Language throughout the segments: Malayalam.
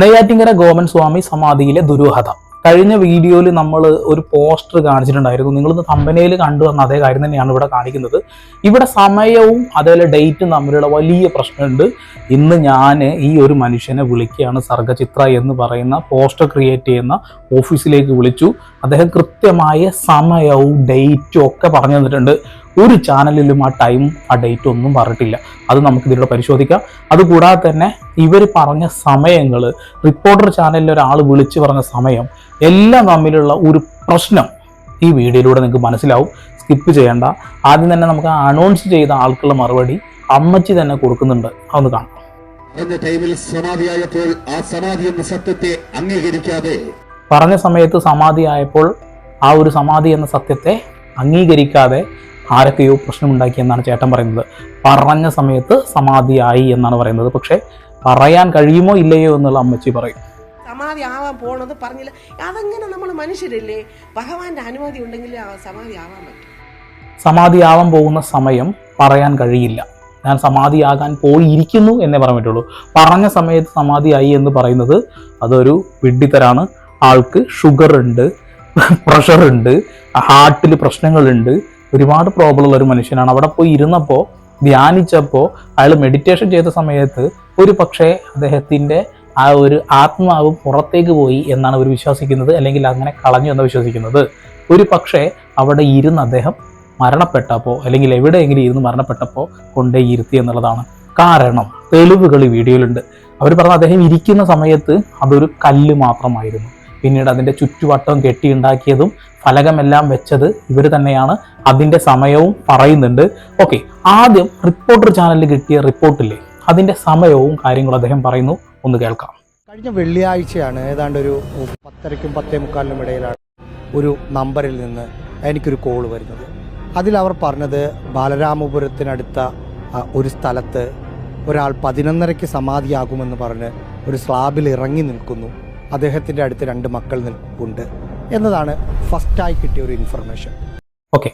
നെയ്യാറ്റിങ്കര ഗോമൻ സ്വാമി സമാധിയിലെ ദുരൂഹത. കഴിഞ്ഞ വീഡിയോയിൽ നമ്മൾ ഒരു പോസ്റ്റർ കാണിച്ചിട്ടുണ്ടായിരുന്നു. നിങ്ങളിന്ന് കമ്പനിയിൽ കണ്ടു വന്ന അതേ കാര്യം തന്നെയാണ് ഇവിടെ കാണിക്കുന്നത്. ഇവിടെ സമയവും അതേപോലെ ഡേറ്റും തമ്മിലുള്ള വലിയ പ്രശ്നമുണ്ട്. ഇന്ന് ഞാൻ ഈ ഒരു മനുഷ്യനെ വിളിക്കുകയാണ് സർഗചിത്ര എന്ന് പറയുന്ന പോസ്റ്റർ ക്രിയേറ്റ് ചെയ്യുന്ന ഓഫീസിലേക്ക് വിളിച്ചു. അദ്ദേഹം കൃത്യമായ സമയവും ഡേറ്റും ഒക്കെ പറഞ്ഞു തന്നിട്ടുണ്ട്. ഒരു ചാനലിലും ആ ടൈം ആ ഡേറ്റ് ഒന്നും പറഞ്ഞിട്ടില്ല. അത് നമുക്ക് ഇതിലൂടെ പരിശോധിക്കാം. അതുകൂടാതെ തന്നെ ഇവർ പറഞ്ഞ സമയങ്ങൾ റിപ്പോർട്ടർ ചാനലിൽ ഒരാൾ വിളിച്ചു പറഞ്ഞ സമയം എല്ലാം തമ്മിലുള്ള ഒരു പ്രശ്നം ഈ വീഡിയോയിലൂടെ നിങ്ങൾക്ക് മനസ്സിലാവും. സ്കിപ്പ് ചെയ്യേണ്ട. ആദ്യം തന്നെ നമുക്ക് അനൗൺസ് ചെയ്ത ആൾക്കുള്ള മറുപടി അമ്മച്ചി തന്നെ കൊടുക്കുന്നുണ്ട്. അതൊന്ന് കാണാം. എന്ന ടൈമിൽ സമാധിയായപ്പോൾ ആ സമാധി എന്ന സത്യത്തെ അംഗീകരിക്കാതെ പറഞ്ഞ സമയത്ത് സമാധിയായപ്പോൾ ആ ഒരു സമാധി എന്ന സത്യത്തെ അംഗീകരിക്കാതെ ആരൊക്കെയോ പ്രശ്നമുണ്ടാക്കി എന്നാണ് ചേട്ടൻ പറയുന്നത്. പറഞ്ഞ സമയത്ത് സമാധിയായി എന്നാണ് പറയുന്നത്. പക്ഷേ പറയാൻ കഴിയുമോ ഇല്ലയോ എന്നുള്ള അമ്മച്ചി പറയും. സമാധി ആവാൻ പോണത് പറഞ്ഞില്ല. അതങ്ങനെ നമ്മൾ മനുഷ്യരല്ലേ? ഭഗവാന്റെ അനുമതി ഉണ്ടെങ്കിൽ സമാധി ആവാൻ പറ്റും. സമാധി ആവാൻ പോകുന്ന സമയം പറയാൻ കഴിയില്ല. ഞാൻ സമാധിയാകാൻ പോയിരിക്കുന്നു എന്നേ പറയാൻ പറ്റുള്ളൂ പറഞ്ഞ സമയത്ത് സമാധിയായി എന്ന് പറയുന്നത് അതൊരു വിഡ്ഢിത്തരാണ് ആൾക്ക് ഷുഗർ ഉണ്ട് പ്രഷർ ഉണ്ട് ഹാർട്ടിൽ പ്രശ്നങ്ങളുണ്ട്. ഒരുപാട് പ്രോബ്ലം ഉള്ള ഒരു മനുഷ്യനാണ്. അവിടെ പോയി ഇരുന്നപ്പോൾ ധ്യാനിച്ചപ്പോൾ അയാൾ മെഡിറ്റേഷൻ ചെയ്ത സമയത്ത് ഒരു പക്ഷേ അദ്ദേഹത്തിന്റെ ആ ഒരു ആത്മാവ് പുറത്തേക്ക് പോയി എന്നാണ് അവർ വിശ്വസിക്കുന്നത് അല്ലെങ്കിൽ അങ്ങനെ കളഞ്ഞു എന്ന് വിശ്വസിക്കുന്നത്. ഒരു പക്ഷേ അവിടെ ഇരുന്ന് അദ്ദേഹം മരണപ്പെട്ടപ്പോൾ അല്ലെങ്കിൽ എവിടെയെങ്കിലും ഇരുന്ന് മരണപ്പെട്ടപ്പോൾ കൊണ്ടേ ഇരുത്തി എന്നുള്ളതാണ് കാരണം. തെളിവുകൾ ഈ വീഡിയോയിലുണ്ട്. അവർ പറഞ്ഞ അദ്ദേഹം ഇരിക്കുന്ന സമയത്ത് അതൊരു കല്ല് മാത്രമായിരുന്നു. പിന്നീട് അതിന്റെ ചുറ്റുവട്ടം കെട്ടിയുണ്ടാക്കിയതും ഫലകമെല്ലാം വെച്ചത് ഇവർ തന്നെയാണ്. അതിന്റെ സമയവും പറയുന്നുണ്ട്. ഓക്കെ ആദ്യം റിപ്പോർട്ടർ ചാനലിൽ കിട്ടിയ റിപ്പോർട്ടില്ലേ? അതിന്റെ സമയവും കാര്യങ്ങളും അദ്ദേഹം പറയുന്നു. ഒന്ന് കേൾക്കാം. കഴിഞ്ഞ വെള്ളിയാഴ്ചയാണ് ഏതാണ്ട് ഒരു പത്തരയ്ക്കും പത്തേ മുക്കാലിനും ഇടയിലാണ് ഒരു നമ്പറിൽ നിന്ന് എനിക്കൊരു കോൾ വരുന്നത്. അതിൽ അവർ പറഞ്ഞത് ബാലരാമപുരത്തിനടുത്ത ഒരു സ്ഥലത്ത് ഒരാൾ പതിനൊന്നരയ്ക്ക് സമാധിയാകുമെന്ന് പറഞ്ഞ് ഒരു സ്ലാബിൽ ഇറങ്ങി നിൽക്കുന്നു. അദ്ദേഹത്തിന്റെ അടുത്ത് രണ്ട് മക്കൾ നിൽപ്പുണ്ട് എന്നതാണ് ഫസ്റ്റായി കിട്ടിയ ഒരു ഇൻഫർമേഷൻ ഓക്കെ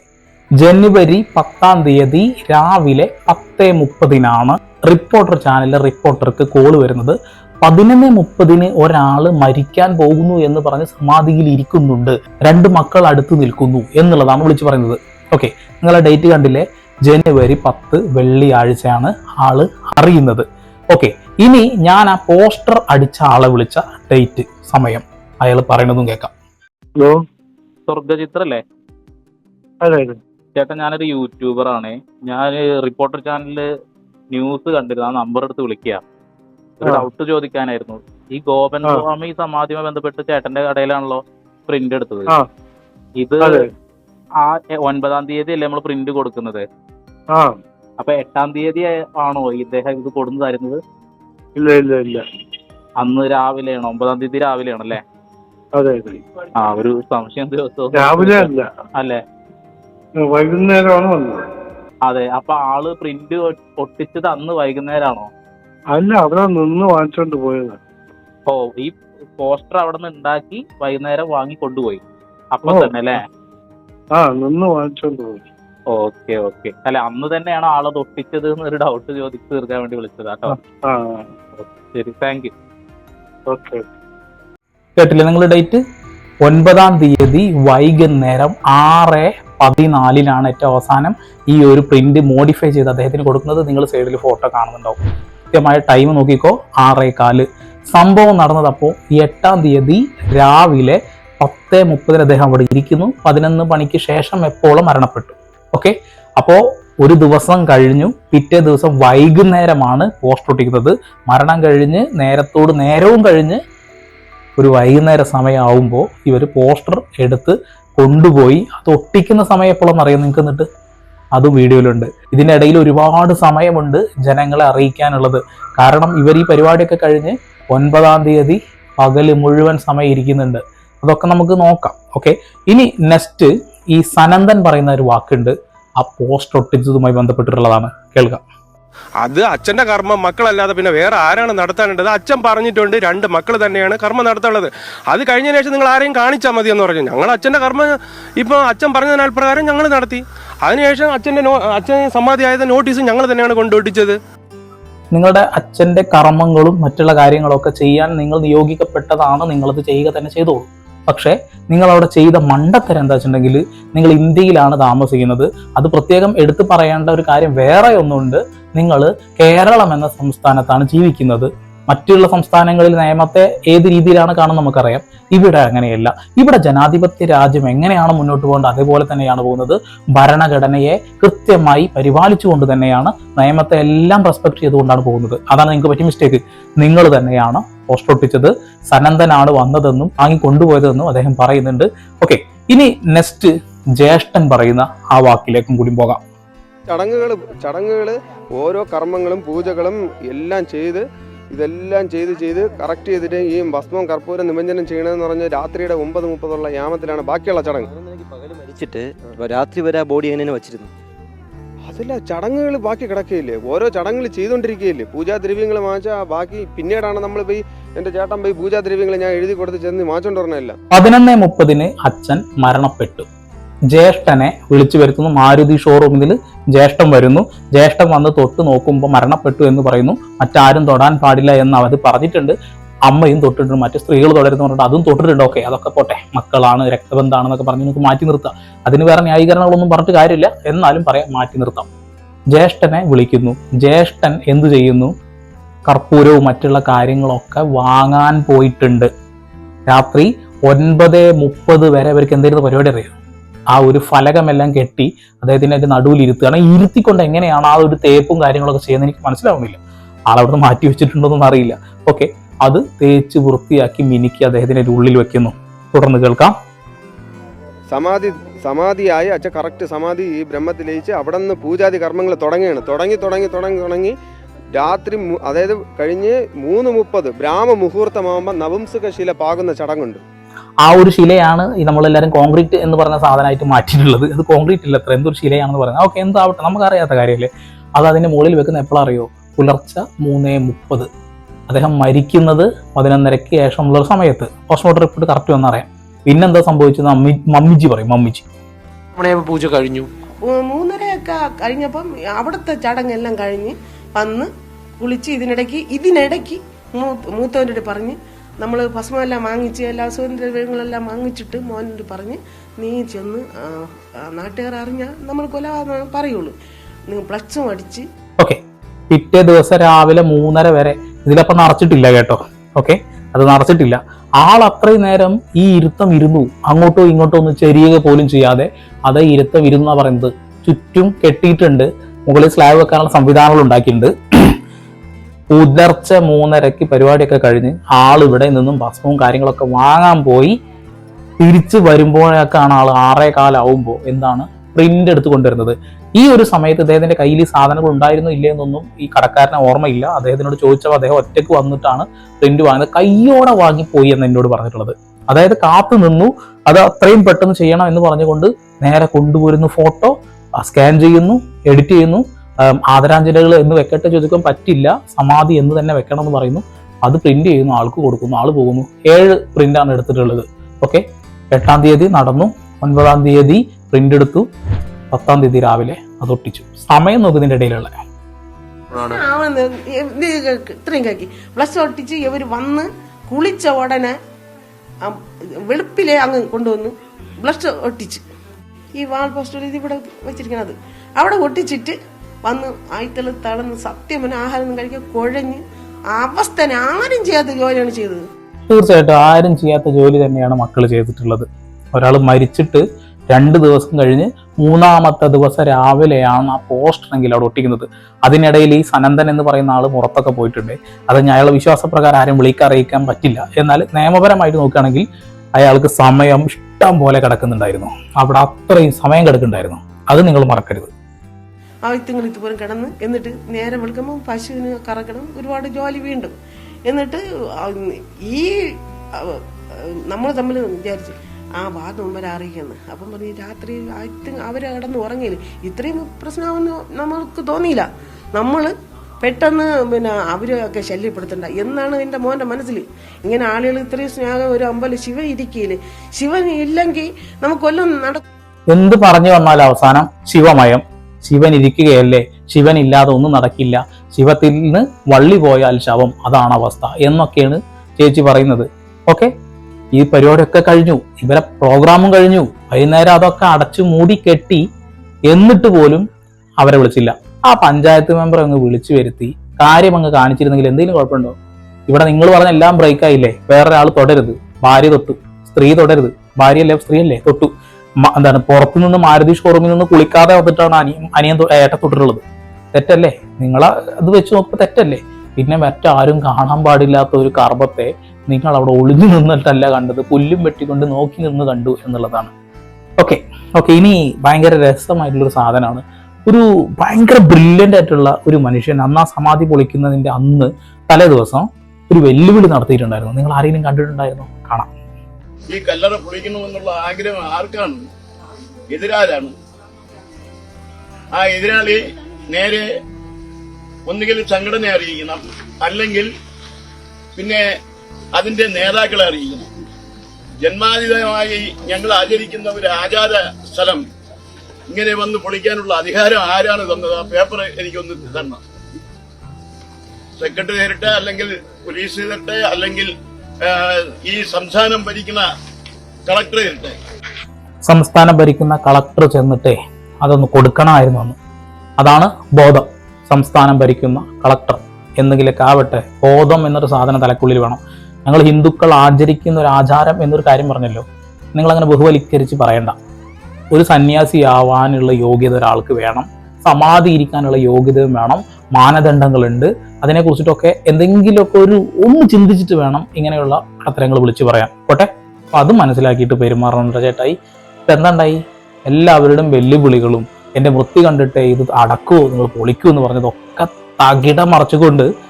ജനുവരി പത്താം തീയതി രാവിലെ പത്ത് മുപ്പതിനാണ് റിപ്പോർട്ടർ ചാനലിലെ റിപ്പോർട്ടർക്ക് കോൾ വരുന്നത്. പതിനൊന്ന് മുപ്പതിന് ഒരാൾ മരിക്കാൻ പോകുന്നു എന്ന് പറഞ്ഞ് സമാധിയിൽ ഇരിക്കുന്നുണ്ട്. രണ്ട് മക്കൾ അടുത്ത് നിൽക്കുന്നു എന്നുള്ളതാണ് വിളിച്ചു പറയുന്നത്. ഓക്കെ നിങ്ങളെ ഡേറ്റ് കണ്ടില്ലേ? ജനുവരി പത്ത് വെള്ളിയാഴ്ചയാണ് ആൾ അറിയുന്നത്. ഓക്കെ ഇനി ഞാൻ ആ പോസ്റ്റർ അടിച്ച ആളെ വിളിച്ച ഡേറ്റ് സമയം. അയാൾ പറയണതും കേൾക്കാം ഹലോ? സ്വർഗചിത്രല്ലേ അതെ അതെ. ചേട്ടാ ഞാനൊരു യൂട്യൂബർ ആണ്. ഞാൻ റിപ്പോർട്ടർ ചാനലിൽ ന്യൂസ് കണ്ടിരുന്നു. ആ നമ്പർ എടുത്ത് വിളിക്കുക ഒരു. ഡൗട്ട് ചോദിക്കാനായിരുന്നു. ഈ ഗോപൻ സ്വാമി സമാധിയുമായി ബന്ധപ്പെട്ട് ചേട്ടന്റെ കടയിലാണല്ലോ പ്രിന്റ് എടുത്തത്. ആ. ഇത് ആ ഒൻപതാം തീയതി അല്ലേ നമ്മൾ പ്രിന്റ് കൊടുക്കുന്നത്? ആ. അപ്പൊ എട്ടാം തീയതി ആണോ ഇദ്ദേഹം ഇത് കൊടുന്നു തരുന്നത്? ഇല്ല ഇല്ല ഇല്ല. അന്ന് രാവിലെയാണ്? ഒമ്പതാം തീയതി രാവിലെയാണ് അല്ലേ അതെ അതെ. ആ ഒരു സംശയം ദിവസവും രാവിലെ അല്ല. അല്ലേ? വൈകുന്നേരമാണ് വന്നത്. അതെ അപ്പൊ ആൾ പ്രിന്റ് ഒട്ടിച്ചത് അന്ന് വൈകുന്നേരമാണോ അല്ല അവിടെ നിന്ന് വാങ്ങിച്ചോണ്ട് പോയത്. ഓ ഈ പോസ്റ്റർ അവിടെ നിന്ന് ഉണ്ടാക്കി വൈകുന്നേരം വാങ്ങി കൊണ്ടുപോയി. അപ്പൊ തന്നെ അല്ലേ ആ നിന്ന് വാങ്ങിച്ചോണ്ട് പോയി. Okay okay. അല്ല അന്ന് തന്നെയാണ് ആളത് ഒട്ടിച്ചത് എന്നൊരു ഡൗട്ട് ചോദിച്ചു തീർക്കാൻ വേണ്ടി വിളിച്ചതാട്ടോ ശരി താങ്ക് യു ഓക്കെ. കേട്ടില്ലേ നിങ്ങൾ ഡേറ്റ്? ഒൻപതാം തീയതി വൈകുന്നേരം ആറ് പതിനാലിനാണ് ഏറ്റവും അവസാനം ഈ ഒരു പ്രിന്റ് മോഡിഫൈ ചെയ്ത് അദ്ദേഹത്തിന് കൊടുക്കുന്നത്. നിങ്ങൾ സൈഡിൽ ഫോട്ടോ കാണുന്നുണ്ടാവും. കൃത്യമായ ടൈം നോക്കിക്കോ. ആറേ കാൽ. സംഭവം നടന്നത് അപ്പോൾ എട്ടാം തീയതി രാവിലെ പത്ത് മുപ്പതിന് അദ്ദേഹം അവിടെ ഇരിക്കുന്നു. പതിനൊന്ന് മണിക്ക് ശേഷം എപ്പോഴും മരണപ്പെട്ടു. ഓക്കെ അപ്പോൾ ഒരു ദിവസം കഴിഞ്ഞു പിറ്റേ ദിവസം വൈകുന്നേരമാണ് പോസ്റ്റ് ഒട്ടിക്കുന്നത്. മരണം കഴിഞ്ഞ് നേരത്തോട് നേരവും കഴിഞ്ഞ് ഒരു വൈകുന്നേര സമയമാവുമ്പോൾ ഇവർ പോസ്റ്റർ എടുത്ത് കൊണ്ടുപോയി. അത് ഒട്ടിക്കുന്ന സമയം എപ്പോഴെന്ന് അറിയാം നിങ്ങൾക്ക് എന്നിട്ട്? അതും വീഡിയോയിലുണ്ട്. ഇതിന്റെ ഇടയിൽ ഒരുപാട് സമയമുണ്ട് ജനങ്ങളെ അറിയിക്കാനുള്ളത്. കാരണം ഇവർ ഈ പരിപാടിയൊക്കെ കഴിഞ്ഞ് ഒൻപതാം തീയതി പകൽ മുഴുവൻ സമയം ഇരിക്കുന്നുണ്ട്. അതൊക്കെ നമുക്ക് നോക്കാം. ഓക്കെ? ഇനി നെക്സ്റ്റ് ഈ സനന്ദൻ പറയുന്ന ഒരു വാക്കുണ്ട്. ആ പോസ്റ്റ് ഒട്ടിച്ചതുമായി ബന്ധപ്പെട്ടിട്ടുള്ളതാണ്. കേൾക്കാം. അത് അച്ഛന്റെ കർമ്മം മക്കളല്ലാതെ പിന്നെ വേറെ ആരാണ് നടത്താനുള്ളത്? അച്ഛൻ പറഞ്ഞിട്ടുണ്ട് രണ്ട് മക്കൾ തന്നെയാണ് കർമ്മം നടത്താനുള്ളത്. അത് കഴിഞ്ഞ ശേഷം നിങ്ങൾ ആരെയും കാണിച്ചാൽ മതി എന്ന് പറഞ്ഞു. ഞങ്ങൾ അച്ഛന്റെ കർമ്മം ഇപ്പൊ അച്ഛൻ പറഞ്ഞതിനാൽ പ്രകാരം ഞങ്ങൾ നടത്തി. അതിനുശേഷം അച്ഛന്റെ അച്ഛൻ സമാധിയായത് നോട്ടീസ് ഞങ്ങൾ തന്നെയാണ് കൊണ്ടുപിടിച്ചത് നിങ്ങളുടെ അച്ഛന്റെ കർമ്മങ്ങളും മറ്റുള്ള കാര്യങ്ങളൊക്കെ ചെയ്യാൻ നിങ്ങൾ നിയോഗിക്കപ്പെട്ടതാണ് നിങ്ങളത് ചെയ്യുക തന്നെ ചെയ്തോളൂ. പക്ഷേ നിങ്ങൾ അവിടെ ചെയ്ത മണ്ടത്തരം എന്താ വെച്ചിട്ടുണ്ടെങ്കിൽ നിങ്ങൾ ഇന്ത്യയിലാണ് താമസിക്കുന്നത്. അത് പ്രത്യേകം എടുത്തു പറയേണ്ട ഒരു കാര്യം വേറെ ഒന്നുണ്ട്. നിങ്ങൾ കേരളം എന്ന സംസ്ഥാനത്താണ് ജീവിക്കുന്നത്. മറ്റുള്ള സംസ്ഥാനങ്ങളിൽ നിയമത്തെ ഏത് രീതിയിലാണ് കാണുന്നത് നമുക്കറിയാം. ഇവിടെ അങ്ങനെയല്ല. ഇവിടെ ജനാധിപത്യ രാജ്യം എങ്ങനെയാണ് മുന്നോട്ട് പോകേണ്ടത്? അതേപോലെ തന്നെയാണ് പോകുന്നത്. ഭരണഘടനയെ കൃത്യമായി പരിപാലിച്ചുകൊണ്ട് തന്നെയാണ് നിയമത്തെ എല്ലാം റെസ്പെക്ട് ചെയ്തുകൊണ്ടാണ് പോകുന്നത്. അതാണ് നിങ്ങൾക്ക് പറ്റിയ മിസ്റ്റേക്ക് നിങ്ങൾ തന്നെയാണ് പോസ്റ്റർ ഒട്ടിച്ചത് സനന്ദനാണ് വന്നതെന്നും വാങ്ങി കൊണ്ടുപോയതെന്നും അദ്ദേഹം പറയുന്നുണ്ട്. ഓക്കെ ഇനി നെക്സ്റ്റ് ജ്യേഷ്ഠൻ പറയുന്ന ആ വാക്കിലേക്കും കൂടി പോകാം. ചടങ്ങുകൾ ചടങ്ങുകൾ ഓരോ കർമ്മങ്ങളും പൂജകളും എല്ലാം ചെയ്ത് ഇതെല്ലാം ചെയ്ത് ചെയ്ത് കറക്റ്റ് ചെയ്തിട്ട് ഈ ഭസ്മം കർപ്പൂരം നിമഞ്ജനം ചെയ്യണമെന്ന് പറഞ്ഞ് രാത്രിയുടെ ഒമ്പത് മുപ്പതുള്ള യാമത്തിലാണ് ബാക്കിയുള്ള ചടങ്ങ്. മരിച്ചിട്ട് രാത്രി വരെ ആ ബോഡി എങ്ങനെ വെച്ചിരുന്നു അതല്ല ചടങ്ങുകൾ ബാക്കി കിടക്കുകയില്ലേ? ഓരോ ചടങ്ങുകൾ ചെയ്തുകൊണ്ടിരിക്കുകയില്ലേ? പൂജാദ്രവ്യങ്ങൾ വാങ്ങിച്ചാൽ ബാക്കി പിന്നീടാണ് നമ്മൾ പോയി എന്റെ ചേട്ടൻ പോയി പൂജാദ്രവ്യങ്ങൾ ഞാൻ എഴുതി കൊടുത്ത് ചെന്ന് വാങ്ങിച്ചോണ്ട് പറഞ്ഞല്ല പതിനൊന്ന് മുപ്പതിന് അച്ഛൻ മരണപ്പെട്ടു. ജ്യേഷ്ഠനെ വിളിച്ചു വരുത്തുന്നു. മാരുതി ഷോറൂമിൽ ജ്യേഷ്ഠൻ വരുന്നു. ജ്യേഷ്ഠൻ വന്ന് തൊട്ട് നോക്കുമ്പോൾ മരണപ്പെട്ടു എന്ന് പറയുന്നു. മറ്റാരും തൊടാൻ പാടില്ല എന്ന് അവർ പറഞ്ഞിട്ടുണ്ട്. അമ്മയും തൊട്ടിട്ടുണ്ട് മറ്റു സ്ത്രീകൾ തുടരുന്നു പറഞ്ഞിട്ട് അതും തൊട്ടിട്ടുണ്ട്. ഓക്കെ അതൊക്കെ പോട്ടെ. മക്കളാണ് രക്തബന്ധാണെന്നൊക്കെ പറഞ്ഞ് നമുക്ക് മാറ്റി നിർത്താം. അതിന് വേറെ ന്യായീകരണങ്ങളൊന്നും പറഞ്ഞിട്ട് കാര്യമില്ല. എന്നാലും പറയാം മാറ്റി നിർത്താം. ജ്യേഷ്ഠനെ വിളിക്കുന്നു. ജ്യേഷ്ഠൻ എന്തു ചെയ്യുന്നു? കർപ്പൂരവും മറ്റുള്ള കാര്യങ്ങളൊക്കെ വാങ്ങാൻ പോയിട്ടുണ്ട്. രാത്രി ഒൻപത് മുപ്പത് വരെ അവർക്ക് എന്തായിരുന്നു പരിപാടി അറിയാം. ആ ഒരു ഫലകമെല്ലാം കെട്ടി അദ്ദേഹത്തിന്റെ അതിന്റെ നടുവിൽ ഇരുത്തുകയാണ്. ഇരുത്തിക്കൊണ്ട് എങ്ങനെയാണ് ആ ഒരു തേപ്പും കാര്യങ്ങളൊക്കെ ചെയ്യുന്നത് എനിക്ക് മനസ്സിലാവുന്നില്ല. ആളവിടുന്ന് മാറ്റി വെച്ചിട്ടുണ്ടോ എന്നൊന്നും അറിയില്ല. ഓക്കെ അത് തേച്ച് വൃത്തിയാക്കി മിനുക്കി അദ്ദേഹത്തിന്റെ ഉള്ളിൽ വെക്കുന്നു. തുടർന്ന് കേൾക്കാം. സമാധി സമാധിയായി അച്ഛൻ കറക്റ്റ് സമാധി ഈ ബ്രഹ്മത്തിൽ ലയിച്ച് അവിടെ നിന്ന് പൂജാതി കർമ്മങ്ങൾ തുടങ്ങുകയാണ്. തുടങ്ങി തുടങ്ങി തുടങ്ങി തുടങ്ങി രാത്രി അതായത് കഴിഞ്ഞ് മൂന്ന് മുപ്പത് ബ്രാഹ്മ മുഹൂർത്തമാകുമ്പോൾ നവംസുക ശില പാകുന്ന ചടങ്ങുണ്ട്. ആ ഒരു ശിലയാണ് ഈ നമ്മളെല്ലാവരും കോൺക്രീറ്റ് എന്ന് പറഞ്ഞ സാധനമായിട്ട് മാറ്റിയിട്ടുള്ളത്. അത് കോൺക്രീറ്റ് ഇല്ല അത്ര. എന്തൊരു ശിലയാണെന്ന് പറയുന്നത്. ഓക്കെ എന്താവട്ടെ നമുക്കറിയാത്ത കാര്യമല്ലേ? അത് അതിന്റെ മുകളിൽ വെക്കുന്ന എപ്പോഴറിയോ പുലർച്ച മൂന്നേ മുപ്പത്. അദ്ദേഹം മരിക്കുന്നത് പതിനൊന്നരയ്ക്ക് ശേഷമുള്ള ഒരു സമയത്ത്. പോസ്റ്റ്മോർട്ടം റിപ്പോർട്ട് കറക്റ്റ് വന്നറിയാം പിന്നെന്താ സംഭവിച്ചത്? അമ്മി മമ്മിജി പറയും മമ്മിജി. പൂജ കഴിഞ്ഞു. മൂന്നരയൊക്കെ കഴിഞ്ഞപ്പം അവിടുത്തെ ചടങ്ങെല്ലാം കഴിഞ്ഞ് വന്ന് കുളിച്ച് ഇതിനിടയ്ക്ക് ഇതിനിടയ്ക്ക് മൂത്ത മൂത്തവന്റെ പറഞ്ഞ് നമ്മൾ ഭസ്മെല്ലാം വാങ്ങിച്ച് എല്ലാ സുഗന്ധദ്രവ്യങ്ങളെല്ലാം വാങ്ങിച്ചിട്ട് മോനോട് പറഞ്ഞ് നീ ചെന്ന് നാട്ടുകാർ അറിഞ്ഞാൽ നമ്മൾ കൊല പറയുള്ളൂ. നിങ്ങൾ പ്ലസ് അടിച്ച്. ഓക്കെ പിറ്റേ ദിവസം രാവിലെ മൂന്നര വരെ ഇതിലപ്പം നിറച്ചിട്ടില്ല കേട്ടോ. ഓക്കെ അത് നിറച്ചിട്ടില്ല. ആൾ അത്രയും നേരം ഈ ഇരുത്തം ഇരുന്നു. അങ്ങോട്ടോ ഇങ്ങോട്ടോ ഒന്ന് ചെരിയുക പോലും ചെയ്യാതെ അതേ ഇരുത്തം ഇരുന്ന പറയുന്നത്? ചുറ്റും കെട്ടിയിട്ടുണ്ട്. മുകളിൽ സ്ലാബ് വെക്കാനുള്ള സംവിധാനങ്ങൾ ഉണ്ടാക്കിയിട്ടുണ്ട്. പുലർച്ചെ മൂന്നരക്ക് പരിപാടിയൊക്കെ കഴിഞ്ഞ് ആൾ ഇവിടെ നിന്നും ഭസ്മവും കാര്യങ്ങളൊക്കെ വാങ്ങാൻ പോയി. തിരിച്ച് വരുമ്പോഴേക്കാണ് ആൾ ആറേ കാലാവുമ്പോൾ എന്താണ്? പ്രിന്റ് എടുത്ത് കൊണ്ടുവരുന്നത്. ഈ ഒരു സമയത്ത് അദ്ദേഹത്തിന്റെ കയ്യിൽ ഈ സാധനങ്ങൾ ഉണ്ടായിരുന്നു ഇല്ലേ എന്നൊന്നും ഈ കടക്കാരനെ ഓർമ്മയില്ല. അദ്ദേഹത്തിനോട് ചോദിച്ചപ്പോൾ അദ്ദേഹം ഒറ്റയ്ക്ക് വന്നിട്ടാണ് പ്രിന്റ് വാങ്ങുന്നത് കയ്യോടെ വാങ്ങിപ്പോയി എന്ന് എന്നോട് പറഞ്ഞിട്ടുള്ളത്. അതായത് കാത്തു നിന്നു. അത് അത്രയും പെട്ടെന്ന് ചെയ്യണം എന്ന് പറഞ്ഞുകൊണ്ട് നേരെ കൊണ്ടുപോരുന്നു ഫോട്ടോ സ്കാൻ ചെയ്യുന്നു എഡിറ്റ് ചെയ്യുന്നു. ആദരാഞ്ജലികൾ എന്ന് വെക്കട്ടെ ചോദിക്കാൻ പറ്റില്ല. സമാധി എന്ന് തന്നെ വെക്കണം എന്ന് പറയുന്നു. അത് പ്രിന്റ് ചെയ്യുന്നു. ആൾക്ക് കൊടുക്കുന്നു. ആൾ പോകുന്നു. ഏഴ് പ്രിന്റാണ് എടുത്തിട്ടുള്ളത്. ഓക്കെ എട്ടാം തീയതി നടന്നു. ഒൻപതാം തീയതി പ്രിന്റ് എടുത്തു. പത്താം തീയതി രാവിലെ. അത് ഒട്ടിച്ചു സമയം നോക്കുന്നതിന്റെ ഇടയിലുള്ള ഇത്രയും കേക്കി. പ്ലസ് ഒട്ടിച്ച് ഇവർ വന്ന് കുളിച്ച ഉടനെ വെളുപ്പിലെ അങ്ങ് കൊണ്ടുവന്നു ബ്ലഷ് ഒട്ടിച്ച്. ഈ വാൾ പോസ്റ്റർ ഇത് ഇവിടെ വെച്ചിരിക്കണത്. അവിടെ ഒട്ടിച്ചിട്ട് വന്ന് ആയിത്തൾ തളന്ന് സത്യം പിന്നെ ആഹാരം ഒന്നും കഴിക്കാൻ കുഴഞ്ഞ് അവസ്ഥ ആരും ചെയ്യാത്ത ജോലിയാണ് ചെയ്തത്. തീർച്ചയായിട്ടും ആരും ചെയ്യാത്ത ജോലി തന്നെയാണ് മക്കൾ ചെയ്തിട്ടുള്ളത്. ഒരാൾ മരിച്ചിട്ട് രണ്ട് ദിവസം കഴിഞ്ഞ് മൂന്നാമത്തെ ദിവസം രാവിലെയാണ് ആ പോസ്റ്ററെങ്കിൽ അവിടെ ഒട്ടിക്കുന്നത്. അതിനിടയിൽ ഈ സനന്ദൻ എന്ന് പറയുന്ന ആൾ പുറത്തൊക്കെ പോയിട്ടുണ്ട്. അത് അയാളെ വിശ്വാസപ്രകാരം ആരും വിളിക്കറിയിക്കാൻ പറ്റില്ല. എന്നാൽ നിയമപരമായിട്ട് നോക്കുകയാണെങ്കിൽ അയാൾക്ക് സമയം ഇഷ്ടം പോലെ കിടക്കുന്നുണ്ടായിരുന്നു. അവിടെ അത്രയും സമയം കിടക്കുന്നുണ്ടായിരുന്നു. അത് നിങ്ങൾ മറക്കരുത്. ആ ആവശ്യങ്ങൾ ഇതുപോലെ കിടന്ന് എന്നിട്ട് നേരെ വെളുക്കുമ്പോൾ പശുവിന് കറക്കണം ഒരുപാട് ജോലി വീണ്ടും. എന്നിട്ട് ഈ നമ്മൾ തമ്മിൽ വിചാരിച്ചു ആ മുമ്പ് അറിയിക്കുന്നത് അപ്പം പറഞ്ഞു രാത്രി അവർ കിടന്ന് ഉറങ്ങിയില്ല? ഇത്രയും പ്രശ്നമാണെന്ന് നമ്മൾക്ക് തോന്നിയില്ല. നമ്മൾ പെട്ടെന്ന് പിന്നെ അവരൊക്കെ ശല്യപ്പെടുത്തണ്ട. എന്നാണ് എന്റെ മോന്റെ മനസ്സിൽ. ഇങ്ങനെ ആളുകൾ ഇത്രയും സ്നേഹം ഒരു അമ്പലം ശിവൻ ഇരിക്കുകയില്ലേ ശിവൻ ഇല്ലെങ്കിൽ നമുക്കൊല്ലം നടക്കും എന്ത് പറഞ്ഞു വന്നാൽ അവസാനം ശിവമയം. ശിവൻ ഇരിക്കുകയല്ലേ? ശിവൻ ഇല്ലാതെ ഒന്നും നടക്കില്ല. ശിവത്തിൽ നിന്ന് വള്ളി പോയാൽ ശവം. അതാണ് അവസ്ഥ. എന്നൊക്കെയാണ് ചേച്ചി പറയുന്നത്. ഓക്കെ? ഈ പരിപാടിയൊക്കെ കഴിഞ്ഞു. ഇവരെ പ്രോഗ്രാമും കഴിഞ്ഞു. വൈകുന്നേരം അതൊക്കെ അടച്ചു മൂടി കെട്ടി എന്നിട്ട് പോലും അവരെ വിളിച്ചില്ല. ആ പഞ്ചായത്ത് മെമ്പർ അങ്ങ് വിളിച്ചു വരുത്തി. കാര്യം അങ്ങ് കാണിച്ചിരുന്നെങ്കിൽ എന്തെങ്കിലും കുഴപ്പമുണ്ടോ? ഇവിടെ നിങ്ങൾ പറഞ്ഞ എല്ലാം ബ്രേക്ക് ആയില്ലേ? വേറൊരാൾ തുടരുത്. ഭാര്യ തൊട്ടു. സ്ത്രീ തുടരുത്. ഭാര്യയല്ലേ? സ്ത്രീയല്ലേ? തൊട്ടു. എന്താണ് പുറത്തു നിന്ന് മാരുതി ഷോറൂമിൽ നിന്ന് കുളിക്കാതെ വന്നിട്ടാണ് അനിയൻ അനിയൻ ഏട്ട തൊട്ടിട്ടുള്ളത്. തെറ്റല്ലേ? നിങ്ങളെ അത് വെച്ച് നോക്കുമ്പോൾ തെറ്റല്ലേ? പിന്നെ മറ്റാരും കാണാൻ പാടില്ലാത്ത ഒരു കർമ്മത്തെ നിങ്ങൾ അവിടെ ഒളിഞ്ഞു നിന്നിട്ടല്ല കണ്ടത്. പുല്ലും വെട്ടിക്കൊണ്ട് നോക്കി നിന്ന് കണ്ടു എന്നുള്ളതാണ്. ഓക്കെ ഓക്കെ ഇനി ഭയങ്കര രസമായിട്ടുള്ളൊരു സാധനമാണ്. ഒരു ഭയങ്കര ബ്രില്യന്റ് ആയിട്ടുള്ള ഒരു മനുഷ്യൻ അന്ന് ആ സമാധി പൊളിക്കുന്നതിന്റെ അന്ന് തലേ ദിവസം ഒരു വെല്ലുവിളി നടത്തിയിട്ടുണ്ടായിരുന്നു. നിങ്ങൾ ആരെങ്കിലും കണ്ടിട്ടുണ്ടായിരുന്നോ? കാണാം. ഈ കല്ലറ പൊളിക്കണമെന്നുള്ള ആഗ്രഹം ആർക്കാണ്? എതിരാരാണ്? ആ എതിരാളി നേരെ ഒന്നുകിൽ സംഘടന അറിയിക്കണം അല്ലെങ്കിൽ പിന്നെ അതിന്റെ നേതാക്കളെ അറിയിക്കണം ജന്മാതീതമായി ഞങ്ങൾ ആചരിക്കുന്ന ഒരു ആചാര സ്ഥലം ഇങ്ങനെ വന്ന് പൊളിക്കാനുള്ള അധികാരം ആരാണ് തന്നത്? ആ പേപ്പർ എനിക്കൊന്ന് തരണം. സെക്രട്ടറി നേരിട്ട് അല്ലെങ്കിൽ പോലീസ് ചെയ്തിട്ട് അല്ലെങ്കിൽ ഈ സംസ്ഥാനം ഭരിക്കുന്ന കളക്ടർ തരട്ടെ സംസ്ഥാനം ഭരിക്കുന്ന കളക്ടർ ചെന്നിട്ടേ അതൊന്ന് കൊടുക്കണമായിരുന്നു അന്ന്. അതാണ് ബോധം. സംസ്ഥാനം ഭരിക്കുന്ന കളക്ടർ. എന്തെങ്കിലുമൊക്കെ ആവട്ടെ ബോധം എന്നൊരു സാധനം തലക്കുള്ളിൽ വേണം. ഞങ്ങൾ ഹിന്ദുക്കൾ ആചരിക്കുന്ന ഒരു ആചാരം എന്നൊരു കാര്യം പറഞ്ഞല്ലോ. നിങ്ങളങ്ങനെ ബഹുവൽക്കരിച്ച് പറയണ്ട. ഒരു സന്യാസിയാവാനുള്ള യോഗ്യത ഒരാൾക്ക് വേണം. സമാധി ഇരിക്കാനുള്ള യോഗ്യതയും വേണം. മാനദണ്ഡങ്ങളുണ്ട്. അതിനെക്കുറിച്ചിട്ടൊക്കെ എന്തെങ്കിലുമൊക്കെ ഒരു ഒന്ന് ചിന്തിച്ചിട്ട് വേണം ഇങ്ങനെയുള്ള കടത്തരങ്ങൾ വിളിച്ചു പറയാൻ. പോട്ടെ? അപ്പൊ അത് മനസ്സിലാക്കിയിട്ട് പെരുമാറണം ചേട്ടായി. ഇപ്പൊ എന്താണ്ടായി? എല്ലാവരുടെയും വെല്ലുവിളികളും എന്റെ വൃത്തി കണ്ടിട്ട് ഇത് അടക്കുമോ നിങ്ങൾ പൊളിക്കുമോ എന്ന് പറഞ്ഞതൊക്കെ തകിട മറച്ചുകൊണ്ട്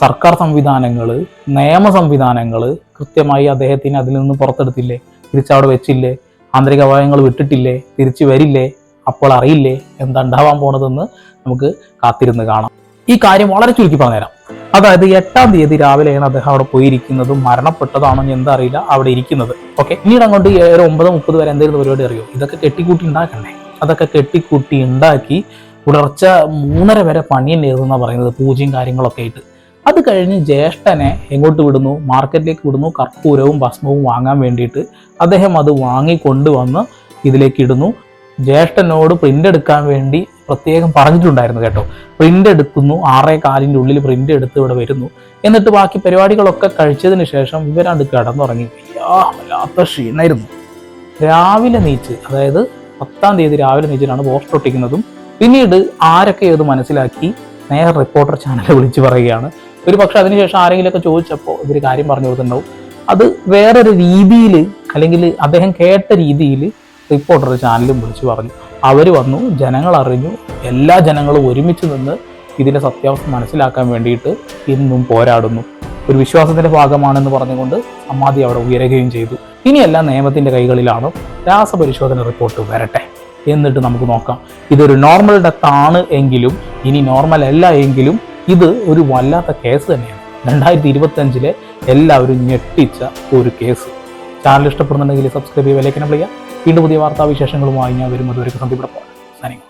സർക്കാർ സംവിധാനങ്ങൾ നിയമ സംവിധാനങ്ങൾ കൃത്യമായി അദ്ദേഹത്തിന് അതിൽ നിന്ന് പുറത്തെടുത്തില്ലേ? തിരിച്ചവിടെ വെച്ചില്ലേ? ആന്തരിക അവയവങ്ങൾ വിട്ടിട്ടില്ലേ? തിരിച്ചു വരില്ലേ? അപ്പോൾ അറിയില്ലേ? എന്താ ഉണ്ടാവാൻ പോണതെന്ന് നമുക്ക് കാത്തിരുന്ന് കാണാം. ഈ കാര്യം വളരെ ചുരുക്കി പറഞ്ഞുതരാം. അതായത് എട്ടാം തീയതി രാവിലെയാണ് അദ്ദേഹം അവിടെ പോയിരിക്കുന്നതും. മരണപ്പെട്ടതാണോ എന്ന് അറിയില്ല. അവിടെ ഇരിക്കുന്നത്. ഓക്കെ. പിന്നീട് അങ്ങോട്ട് ഒരു ഒമ്പത് മുപ്പത് വരെ എന്തെങ്കിലും പരിപാടി അറിയോ? ഇതൊക്കെ കെട്ടിക്കൂട്ടി ഉണ്ടാക്കണ്ടേ? അതൊക്കെ കെട്ടിക്കൂട്ടി ഉണ്ടാക്കി പുലർച്ച മൂന്നര വരെ പണി എന്നാണ് പറയുന്നത്. പൂജയും കാര്യങ്ങളൊക്കെ ആയിട്ട്. അത് കഴിഞ്ഞ് ജ്യേഷ്ഠനെ എങ്ങോട്ട് വിടുന്നു? മാർക്കറ്റിലേക്ക് വിടുന്നു. കർപ്പൂരവും ഭസ്മവും വാങ്ങാൻ വേണ്ടിയിട്ട് അദ്ദേഹം അത് വാങ്ങി കൊണ്ടുവന്ന് ഇതിലേക്ക് ഇടുന്നു. ജ്യേഷ്ഠനോട് പ്രിന്റ് എടുക്കാൻ വേണ്ടി പ്രത്യേകം പറഞ്ഞിട്ടുണ്ടായിരുന്നു കേട്ടോ. പ്രിന്റ് എടുക്കുന്നു. ആറേ കാലിന്റെ ഉള്ളിൽ പ്രിന്റ് എടുത്ത് ഇവിടെ വരുന്നു. എന്നിട്ട് ബാക്കി പരിപാടികളൊക്കെ കഴിച്ചതിന് ശേഷം ഇവരാണ്ട് കിടന്നുറങ്ങി. വല്ലാത്ത ക്ഷീണമായിരുന്നു രാവിലെ നീച്ച് അതായത് പത്താം തീയതി രാവിലെ നീച്ചിട്ടാണ് പോസ്റ്റ് ഒട്ടിക്കുന്നതും പിന്നീട് ആരൊക്കെ ഇത് മനസ്സിലാക്കി? നേരെ റിപ്പോർട്ടർ ചാനൽ വിളിച്ച് പറയുകയാണ്. ഒരു പക്ഷേ അതിനുശേഷം ആരെങ്കിലുമൊക്കെ ചോദിച്ചപ്പോൾ ഇവർ കാര്യം പറഞ്ഞു കൊടുത്തിട്ടുണ്ടാവും. അത് വേറൊരു രീതിയിൽ അല്ലെങ്കിൽ അദ്ദേഹം കേട്ട രീതിയിൽ റിപ്പോർട്ടർ ചാനലും വിളിച്ചു പറഞ്ഞു. അവർ വന്നു ജനങ്ങൾ അറിഞ്ഞു എല്ലാ ജനങ്ങളും ഒരുമിച്ച് നിന്ന് ഇതിന്റെ സത്യാവസ്ഥ മനസ്സിലാക്കാൻ വേണ്ടിയിട്ട് ഇന്നും പോരാടുന്നു. ഒരു വിശ്വാസത്തിന്റെ ഭാഗമാണെന്ന് പറഞ്ഞുകൊണ്ട് സമാധി അവിടെ ഉയരുകയും ചെയ്തു. ഇനിയെല്ലാം നിയമത്തിന്റെ കൈകളിലാണ്. രാസപരിശോധന റിപ്പോർട്ട് വരട്ടെ. എന്നിട്ട് നമുക്ക് നോക്കാം. ഇതൊരു നോർമൽ ഡെത്ത് ആണ് എങ്കിലും ഇനി നോർമൽ അല്ല എങ്കിലും ഇത് ഒരു വല്ലാത്ത കേസ് തന്നെയാണ്. രണ്ടായിരത്തി ഇരുപത്തഞ്ചിലെ എല്ലാവരും ഞെട്ടിച്ച ഒരു കേസ് ചാനൽ ഇഷ്ടപ്പെടുന്നുണ്ടെങ്കിൽ സബ്സ്ക്രൈബ് ചെയ്യുക ലേഖനം വിളിക്കുക വീണ്ടും പുതിയ വാർത്താവിശേഷങ്ങളുമായി ഞാൻ വരുമ്പോൾ ഒരു സന്ധിപ്പെടപ്പോൾ സൈനിങ്